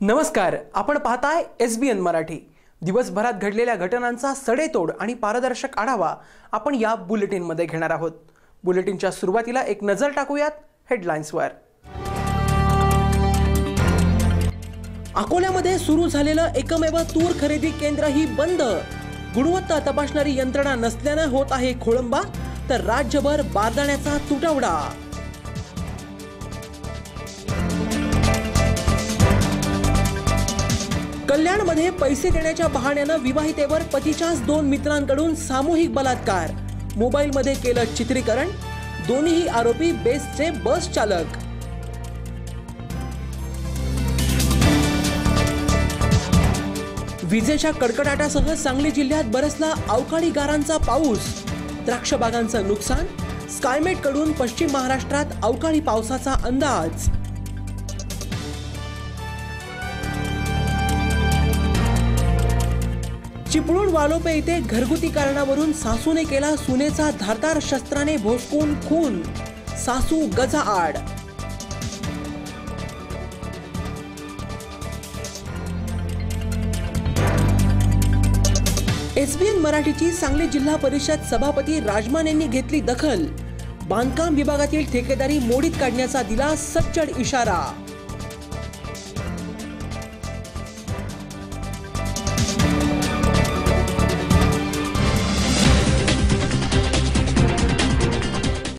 नमस्कार आपण पाहताय एस बी एन मराठी. दिवसभरात घडलेल्या घटनांचा सडेतोड आणि पारदर्शक आढावा आपण या बुलेटिनमध्ये घेणार आहोत. बुलेटिनच्या सुरुवातीला एक नजर टाकूयात हेडलाईन्सवर अकोल्यामध्ये सुरू झालेलं एकमेव तूर खरेदी केंद्र ही बंद. गुणवत्ता तपासणारी यंत्रणा नसल्यानं होत आहे खोळंबा तर राज्यभर बारदाण्याचा तुटवडा. कल्याणमध्ये पैसे देण्याच्या बहाण्यानं विवाहितेवर पतीच्याच दोन मित्रांकडून सामूहिक बलात्कार. मोबाईलमध्ये केलं चित्रीकरण दोन्हीही आरोपी बेस्टचे बस चालक. विजेच्या कडकडाटासह सांगली जिल्ह्यात बरसला अवकाळी गारांचा पाऊस. द्राक्ष बागांचं नुकसान स्कायमेटकडून पश्चिम महाराष्ट्रात अवकाळी पावसाचा अंदाज. चिपळूण वालोपे येथे घरगुती कारणावरून सासूने केला सुनेचा धारदार शस्त्राने भोसकून खून. सासू गजा आड. एसबीएन मराठीची सांगली जिल्हा परिषद सभापती राजमान यांनी घेतली दखल. बांधकाम विभागातील ठेकेदारी मोडीत काढण्याचा दिला सच्चड इशारा.